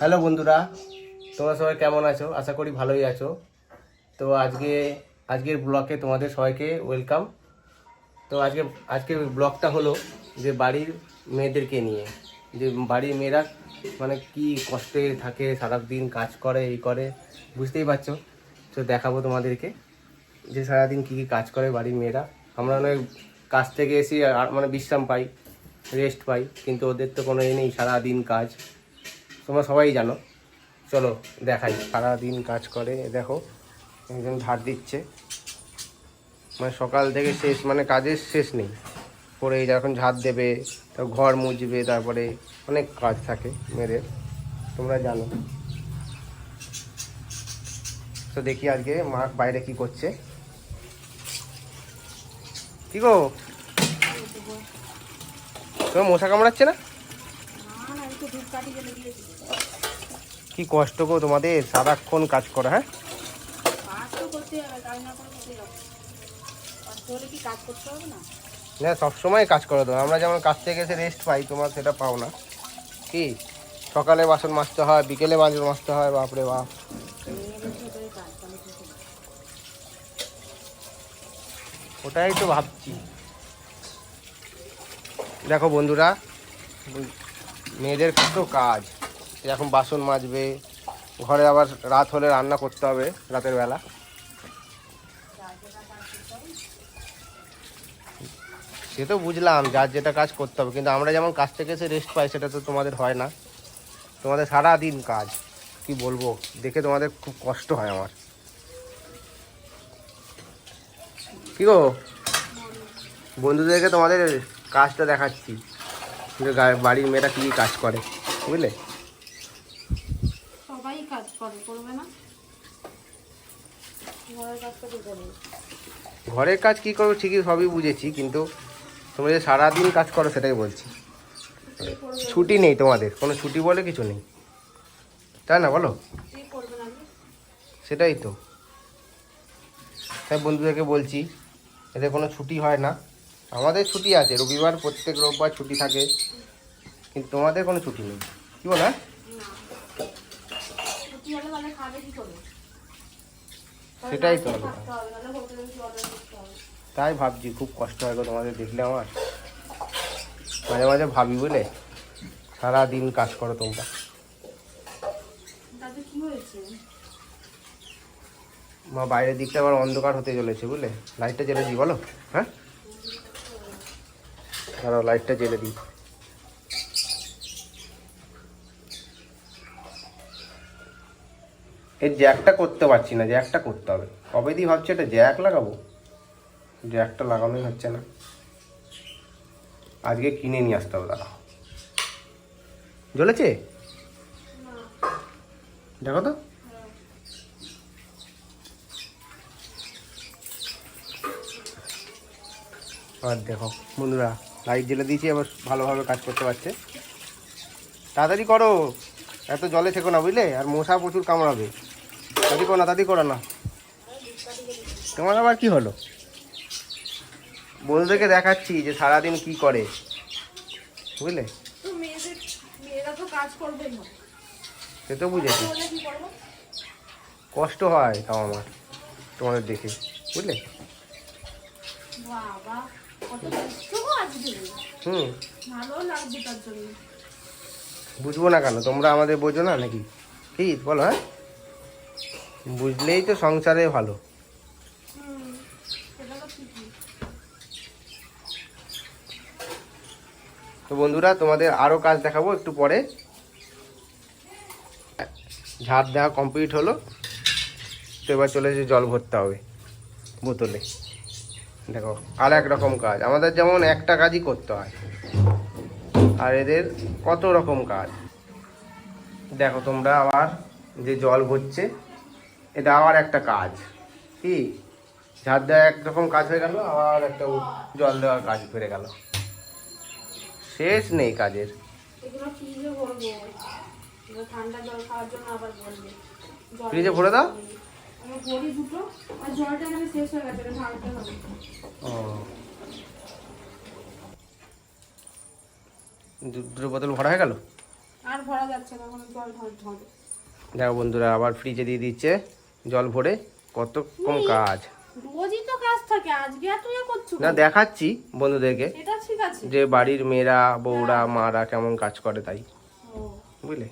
Hello বন্ধুরা, তোমরা সবাই কেমন আছো? আশা করি ভালোই আছো। তো আজকে, আজকের ব্লগে তোমাদের সবাইকে ওয়েলকাম। তো আজকে আজকে ব্লগটা হলো যে বাড়ির মেয়েদেরকে নিয়ে। যে বাড়ির মেয়েরা মানে কি কষ্টে থাকে, সারাদিন কাজ করে, এই করে, বুঝতেই পারছ? তো দেখাবো তোমাদেরকে যে সারাদিন কী কী কাজ করে বাড়ির মেয়েরা। আমরা অনেক কাজ থেকে এসে মানে বিশ্রাম পাই রেস্ট পাই, কিন্তু ওদের তো কোনো এ নেই, সারাদিন কাজ। তোমরা সবাই জানো। চলো দেখাই। সারাদিন কাজ করে দেখো, একজন ধার দিচ্ছে। মানে সকাল থেকে শেষ মানে কাজের শেষ নেই। পরে যখন ঝাড় দেবে, তারপর ঘর মুছবে, তারপরে অনেক কাজ থাকে মেয়েদের। তোমরা জানো। তো দেখি আজকে মা বাইরে কি করছে। কি গো? তোমার মশা কামড়াচ্ছে না? কি কষ্ট গো তোমাদের? সারাক্ষণ কাজ করা হ্যাঁ? না সবসময় কাজ করো তো আমরা যেমন কাজ থেকে এসে রেস্ট পাই তোমার সেটা পাও না। কি? সকালে বাসন মাজতে হয় বিকেলে বাসন মাজতে হয় বাপরে বাপ? ওটাই তো ভাবছি। দেখো বন্ধুরা মেয়েদের কত কাজ। এখন বাসন মাজবে, ঘরে আবার রাত হলে রান্না করতে হবে রাতের বেলা। সে তো বুঝলাম, যার যেটা কাজ করতে হবে। কিন্তু আমরা যেমন কাজ থেকে এসে রেস্ট পাই, সেটা তো তোমাদের হয় না। তোমাদের সারা দিন কাজ, কি বলব? দেখে তোমাদের খুব কষ্ট হয় আমার। কি গো? বন্ধুদেরকে তোমাদের কাজটা দেখাচ্ছি। বাড়ির মেয়েরা কী কাজ করে বুঝলে? সবাই কাজ করে করবে না? ঘরের কাজ কী করব ঠিকই সবই বুঝেছি কিন্তু তোমরা যে সারাদিন কাজ করো সেটাই বলছি। ছুটি নেই তোমাদের কোনো ছুটি বলে কিছু নেই। তাই না বলো? সেটাই তো। তাই বন্ধুদেরকে বলছি এদের কোনো ছুটি হয় না। আমাদের ছুটি আছে রবিবার প্রত্যেক রোববার ছুটি থাকে কিন্তু তোমাদের কোনো ছুটি নেই। কি বলো? সেটাই তো। তাই ভাবছি খুব কষ্ট হয় গো তোমাদের দেখলে আমার। মাঝে মাঝে ভাবি বলে সারাদিন কাজ করো তোমরা। মা বাইরের দিকটা আবার অন্ধকার হতে চলেছে বুঝলে? লাইটটা জ্বেলে বলো। হ্যাঁ? দাঁড়াও লাইটটা জ্বেলে দিই। এই জ্যাকটা করতে পারছি না জ্যাকটা করতে হবে। কবে দিয়ে ভাবছি এটা জ্যাক লাগাবো? জ্যাকটা লাগানোই হচ্ছে না। আজকে কিনে নিয়ে আসতে হবে, দাঁড়াও। জ্বলেছে? দেখো তো। আর দেখো, বন্ধুরা লাইট জ্বেলে দিয়েছি আবার ভালোভাবে কাজ করতে পারছে। তাড়াতাড়ি করো এত জলে থেকো না বুঝলে? আর মশা প্রচুর কামড়াবে। তাড়াতাড়ি করো না তাড়াতাড়ি করো না। তোমার আবার কি হলো? বন্ধুদেরকে দেখাচ্ছি যে সারাদিন কি করে বুঝলে? সে তো বুঝেছি। কষ্ট হয় তাও আমার তোমাদের দেখে বুঝলে? বাবা। হুম। বুঝব না কেন? তোমরা আমাদের বোঝো না নাকি? কি? বলো হ্যাঁ? বুঝলেই তো সংসারে ভালো। তো তো বন্ধুরা তোমাদের আরও কাজ দেখাবো একটু পরে। ঝাড় দেওয়া কমপ্লিট হলো। তো এবার চলে যে জল ভরতে হবে বোতলে। দেখো আর এক রকম কাজ। আমাদের যেমন একটা কাজই করতে হয়। আর এদের কত রকম কাজ। দেখো তোমরা আবার যে জল ভরছে এটা আবার একটা কাজ। কি? ঝাড় দেওয়া একরকম কাজ হয়ে গেল আবার একটা জল দেওয়ার কাজ ফিরে গেল। শেষ নেই কাজের। ফ্রিজে ভরে দাও। দুটো আর জলটা এখানে শেষ হয়ে গেছে এটা হবে। ও। দু- বোতল ভরা হয়ে গেল? আর ভরা যাচ্ছে না জল ঢল দেখো বন্ধুরা আবার ফ্রিজে দিয়ে দিচ্ছে জল ভরে কত কম কাজ। রোজই তো কাজ থাকে আজকে আর তুই করছ না দেখাচ্ছি বন্ধুদেরকে। এটা ঠিক আছে। যে বাড়ির মেয়েরা বউরা মারা কেমন কাজ করে তাই। বুঝলে?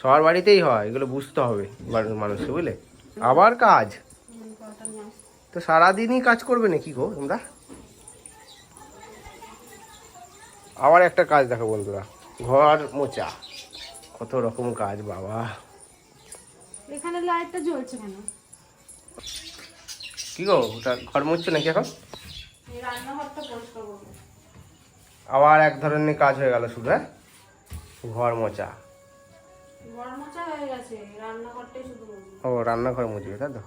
সবার বাড়িতেই হয় এগুলো বুঝতে হবে বাড়ির মানুষকে বুঝলে? আবার কাজ। তো সারাদিনই কাজ করবে না কি গো তোমরা? আবার একটা কাজ দেখো বন্ধুরা ঘর মোচা। কত রকম কাজ বাবা। এখানে লাইটটা জ্বলছে কেন? কি গো ওটা ঘর মুছছে নাকি এখন? আবার এক ধরনের কাজ হয়ে গেল শুধু হ্যাঁ? ঘর মোচা। গরম মোচা হয়ে গেছে রান্নাঘরটাই শুধু করব ও রান্নাঘর মুছবে তাই তো?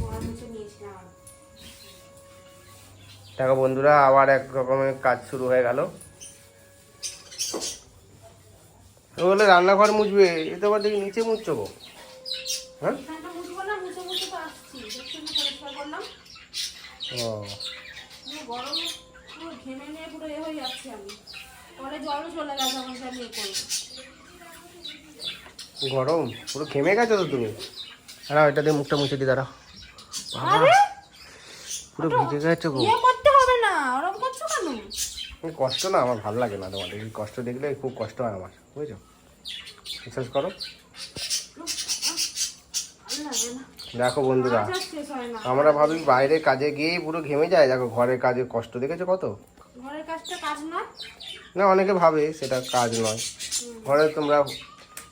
গরম মোচা নিয়েছিলাম দেখো বন্ধুরা আবার এক রকমের কাজ শুরু হয়ে গেল। বলে রান্নাঘর মুছবে এ তো আবার দেখি নিচে মুছছো গো। হ্যাঁ? ও। গরমে পুরো ঘেমে নিয়ে পুরো এ হয়ে যাচ্ছি আমি। পরে জলও চলে গেছে করব গরম পুরো ঘেমে গেছো তো তুমি? দাঁড়াও এটা দিয়ে মুখটা মুছে দিই দাঁড়াও। পুরো ভিজে গেছো গো। ইয়ে করতে হবে না ওরকম করছ কেন? কষ্ট না আমার ভালো লাগে না তোমাদের এই কষ্ট দেখলে খুব কষ্ট হয় আমার বুঝেছ? বিশ্বাস করো। দেখো বন্ধুরা হয় আমরা ভাবি বাইরে কাজে গিয়ে পুরো ঘেমে যায়। দেখো ঘরের কাজে কষ্ট দেখেছ কত? ঘরের কাজটা কাজ না না অনেকে ভাবে সেটা কাজ নয়। ঘরে তোমরা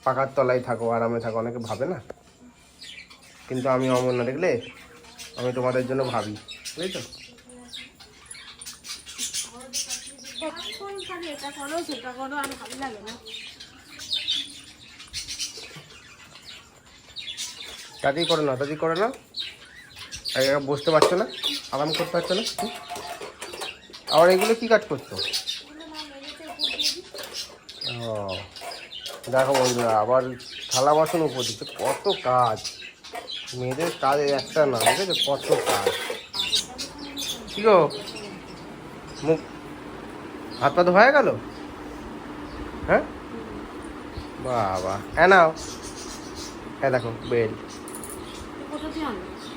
পাকার তলায় থাকো আরামে থাকো অনেকে ভাবে না। কিন্তু আমি অমর না দেখলে আমি তোমাদের জন্য ভাবি বুঝেছ? খালি করো না। তাড়াতাড়ি করো না বসতে পারছ না আরাম করতে পারছ না? আবার এগুলো কি কাজ করছ? ও। দেখো বন্ধুরা, আবার থালা বাসন উপর দিচ্ছে। কত কাজ। মেয়েদের কাজ একটা না বুঝেছ কত কাজ। কি গো? মুখ হাত পা ধোয়া গেল? হ্যাঁ? বাবা। হ্যাঁ নাও। হ্যাঁ দেখো, বেল।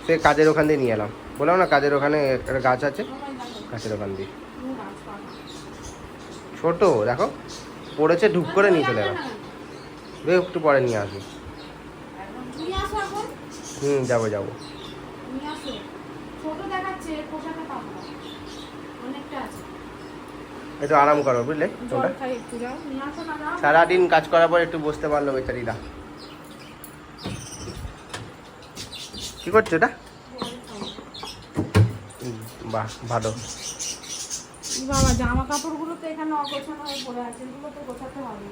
সে কাজের ওখান দিয়ে নিয়ে এলাম। বললাম না, কাজের ওখানে একটা গাছ আছে? গাছের ওখান দিয়ে। ছোট, দেখো। পড়েছে, ঢুক করে নিয়ে চলে এলাম। বেশ একটু পরে নিয়ে আসব। হুম যাব যাব। একটু আরাম করো বুঝলে? তোমরা? সারাদিন কাজ করার পর একটু বসতে পারল বেচারিরা। কি করছ এটা হুম, বাহ ভালো। বাবা জামা কাপড়গুলো তো এখানে অগোছানো হয়ে পড়ে আছে। এগুলো তো গোছাতে হবে।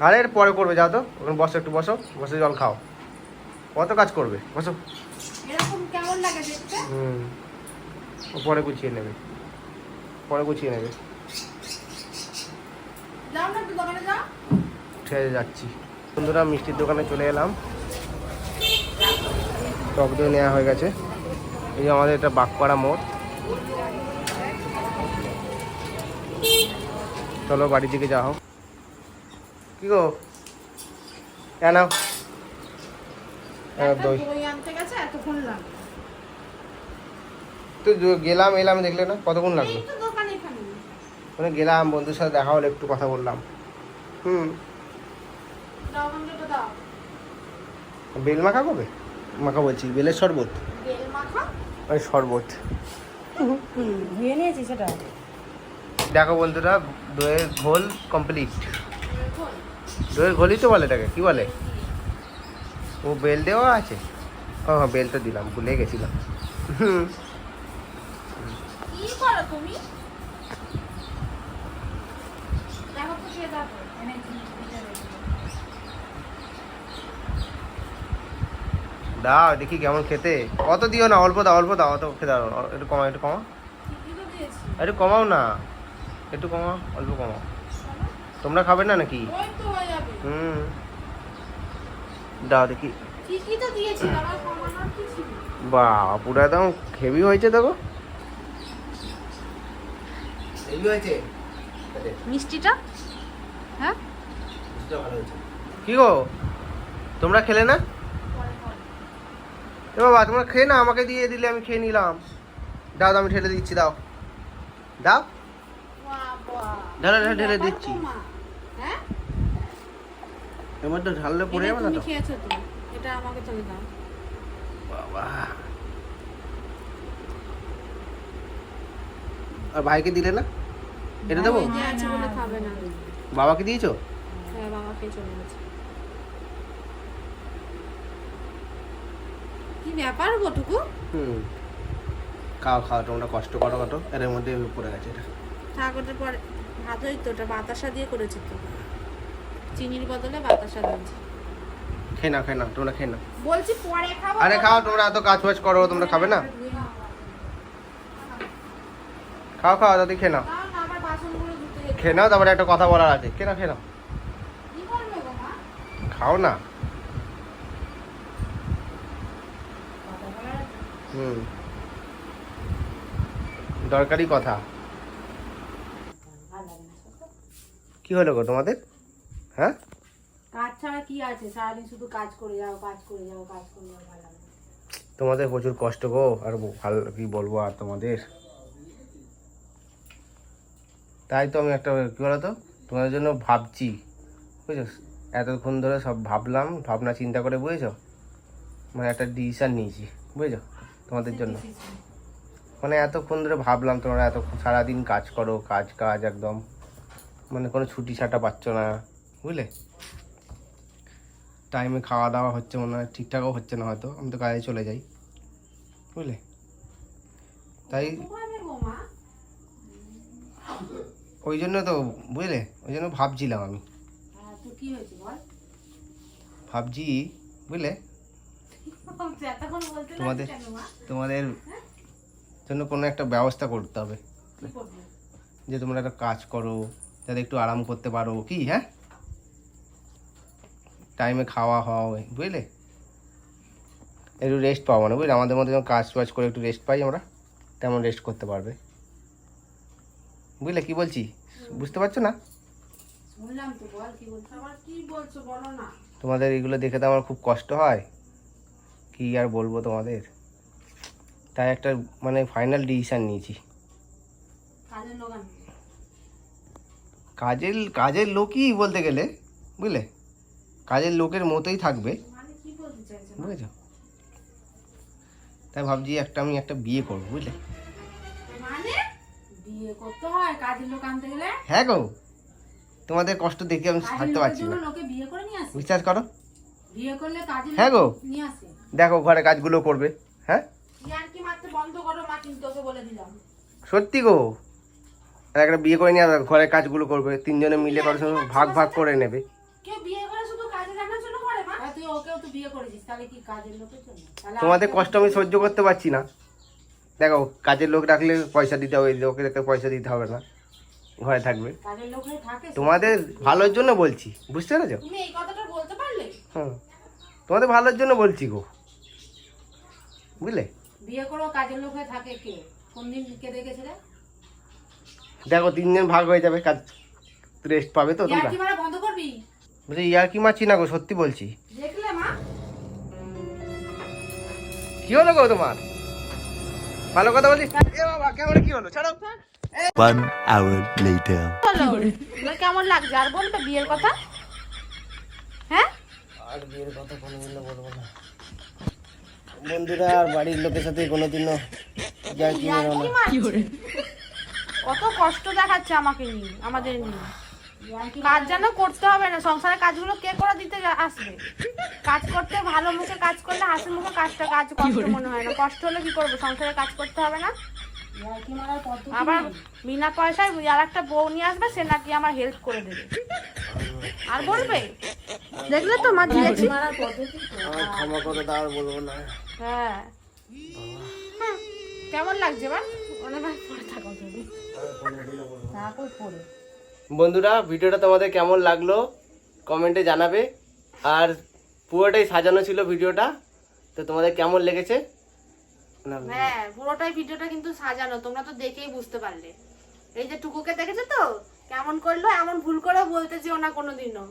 আরে এর পরে করবে যাও তো। ওখানে বসো একটু বসো। বসে জল খাও। কত কাজ করবে? বসো। হুম। ও পরে গুছিয়ে নেবে। পরে গুছিয়ে নেবে। যাও ঠেলে যাচ্ছি। বন্ধুরা মিষ্টির দোকানে চলে এলাম। টক দই নেওয়া হয়ে গেছে। এই যে আমাদের এটা বাগপাড়া মোড়। চলো বাড়ির দিকে যাও কি গো? এ নাও। এ দই। তো গেলাম এলাম দেখলে না? কতক্ষণ লাগল ওখানে গেলাম বন্ধুর সাথে দেখা হলো একটু কথা বললাম। হুম। বেল মাখা কবে? মাখা বলছি বেলের শরবত? ওই শরবত। হুম নিয়েছি সেটা। দেখো বন্ধুরা দইয়ের ঘোল কমপ্লিট দইয়ের ঘোলই তো বলে এটাকে কি বলে? ও বেল দেওয়া আছে? ও হ্যাঁ বেল তো দিলাম ভুলে গেছিলাম। দাও দেখি কেমন খেতে। অত দিও না অল্প দাও অল্প দাও অত খেতে দাও একটু কমাও একটু কমাও। একটু কমাও না একটু কমাও অল্প কমাও। তোমরা খাবে না নাকি? হয়ে হুম। দাও দেখি। বা পুরো একদম হেভি হয়েছে দেখো। মিষ্টিটা? হ্যাঁ? সবচেয়ে ভালো হয়েছে। কি গো? তোমরা খেলে না? এ বাবা তোমরা খেয়ে না আমাকে দিয়ে দিলে আমি খেয়ে নিলাম। দাও দাও, আমি ঢেলে দিচ্ছি দাও। দাও। ঢেলে দিচ্ছি। এর মধ্যে ঢাললে পড়ে যাবে না তুমি তো? খেয়েছো তো। এটা আমাকে চলে দাও। বাবা। আর ভাইকে দিলে না? এটা দেবো? বাবাকে দিয়েছ? হ্যাঁ বাবাকে চলে গেছে। কি ব্যাপার হুম। খাও খাও তোমরা কষ্ট করো কত এর মধ্যে পড়ে গেছে এটা। পরে ভাত ওই তো ওটা বাতাসা দিয়ে করেছি তো। চিনির বদলে বাতাসা দিয়েছি খেয়ে নাও খেয়ে নাও তোমরা খেয়ে নাও। বলছি পরে খাব। আরে খাও তোমরা এত কাজ বাজ করো তোমরা খাবে না? খাও খাও দাদি খেয়ে নাও। না, খেয়ে নাও তারপরে একটা কথা বলার আছে। খেয়ে নাও খেয়ে নাও। কি করবে গো খাও না। হুম। দরকারি কথা। কি হলো গো তোমাদের? হ্যাঁ? কাজ ছাড়া কি আছে? সারাদিন শুধু কাজ করে যাও কাজ করে যাও কাজ করে যাও ভালো তোমাদের প্রচুর কষ্ট গো আর ভালো কি বলব আর তোমাদের? তাই তো আমি একটা কি বলতো? তোমাদের জন্য ভাবছি বুঝছ? এতক্ষণ ধরে সব ভাবলাম ভাবনা চিন্তা করে বুঝেছ? মানে একটা ডিসিশান নিয়েছি বুঝেছ? তোমাদের জন্য। মানে এতক্ষণ ধরে ভাবলাম তোমরা এত সারাদিন কাজ করো কাজ কাজ একদম। মানে কোনো ছুটি ছাটা পাচ্ছ না। বুঝলে? টাইমে খাওয়া দাওয়া হচ্ছে মনে হয়, ঠিকঠাকও হচ্ছে না হয়তো, আমি তো কাজে চলে যাই, বুঝলে? তাই ওই জন্য তো, বুঝলে? ওই জন্য ভাবছিলাম আমি। ভাবছি, বুঝলে? তোমাদের- তোমাদের জন্য কোনো একটা ব্যবস্থা করতে হবে। যে তোমরা একটা কাজ করো, যাতে একটু আরাম করতে পারো, কি হ্যাঁ? টাইমে খাওয়া হয় বুঝলে? একটু রেস্ট পাবো না বুঝলে? আমাদের মধ্যে যেমন কাজ বাজ করে একটু রেস্ট পাই আমরা তেমন রেস্ট করতে পারবে। বুঝলে কি বলছি? বুঝতে পারছ না? শুনলাম তো বল কি বলছো আবার কি বলছো বলো না। তোমাদের এগুলো দেখে তো আমার খুব কষ্ট হয়। কি আর বলব তোমাদের? তাই একটা মানে ফাইনাল ডিসিশন নিয়েছি। কাজের কাজের লোকই বলতে গেলে বুঝলে? কাজের লোকের মতোই থাকবে? বুঝেছ? তাই ভাবছি একটা আমি একটা বিয়ে করব বুঝলে? মানে? হয় হ্যাঁ গো। তোমাদের কষ্ট দেখে আমি থাকতে পারছি না। বিশ্বাস করো? হ্যাঁ গো। দেখো ঘরে কাজগুলো করবে হ্যাঁ? সত্যি গো। আর একটা বিয়ে করে নিয়ে ঘরের কাজগুলো করবে তিনজনে মিলে করে সব ভাগ ভাগ করে নেবে কেউ বিয়ে করে শুধু কাজে রাখার জন্য করে মা তুই ওকেও তো বিয়ে করেছিস তাহলে কি কাজের লোকের জন্য? তোমাদের কষ্ট আমি সহ্য করতে পারছি না। দেখো কাজের লোক রাখলে পয়সা দিতে হবে লোকের পয়সা দিতে হবে না। ঘরে থাকবে। হয়ে তোমাদের ভালোর জন্য বলছি বুঝতে পেরেছ? তুমি এই কথাটা বলতে পারলে? হুম। তোমাদের ভালোর জন্য বলছি গো। বুঝলে? বিয়ে করেও কাজের লোক হয়ে থাকে কে? কোন দিন কে দেখো তিনজন ভাগ হয়ে যাবে কাজ রেস্ট পাবে তো তোমরা। বন্ধ করবি? ইয়ার কি মারছি না গো সত্যি বলছি। কি হলো গো তোমার? ভালো কথা বলছি এ বাবা কেমন কি হলো? ছাড়ো। One hour later. কেমন লাগছে? আর বলবে বিয়ের কথা? হ্যাঁ? আর বিয়ের কথা কোনোদিনও বলব না। বন্ধুরা আর বাড়ির লোকের সাথে কোনোদিনও যাই কি ইয়ার কি কত কষ্ট দেখাচ্ছে আমাকে নিয়ে আমাদের নিয়ে। কাজ যেন করতে হবে না। সংসারের কাজগুলো কে করে দিতে আসবে? কাজ করতে ভালো মুখে কাজ করলে হাসি মুখে কাজটা কাজ কষ্ট মনে হয় না। কষ্ট হলে কি করব? সংসারে কাজ করতে হবে না? আবার বিনা পয়সায় আর একটা বউ নিয়ে আসবে সে নাকি আমার হেল্প করে দেবে। আর বলবে? দেখলে তো মা দিয়েছি। ক্ষমা করে দাও আর বলব না। হ্যাঁ। কেমন লাগছে বা অনেক পরে থাকো তুমি। তারপর পরে বন্ধুরা ভিডিওটা তোমাদের কেমন লাগল কমেন্টে জানাবে। আর পুরোটাই সাজানো ছিল ভিডিওটা তো তোমাদের কেমন লেগেছে? হ্যাঁ পুরোটাই ভিডিওটা কিন্তু সাজানো তোমরা তো দেখেই বুঝতে পারলে। এই যে টুকুকে দেখেছ তো? কেমন করল এমন ভুল করে বলতে যেও না কোনোদিনও।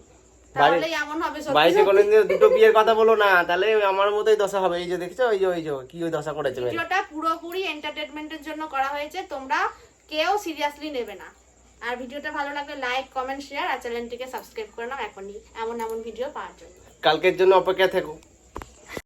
বাড়িতে কোনোদিন দুটো বিয়ের কথা বলো না তাহলে আমার মতোই দশা হবে। এই যে দেখছ ওই যে ওই যে কি ওই দশা করেছে। মেয়ে। ভিডিওটা পুরোপুরি এন্টারটেনমেন্টের জন্য করা হয়েছে তোমরা কেউ সিরিয়াসলি নেবে না। আর ভিডিওটা ভালো লাগলে লাইক কমেন্ট শেয়ার আর চ্যানেলটিকে সাবস্ক্রাইব করে নাও এখনই এমন এমন ভিডিও পাওয়ার জন্য। কালকের জন্য অপেক্ষা থেকো।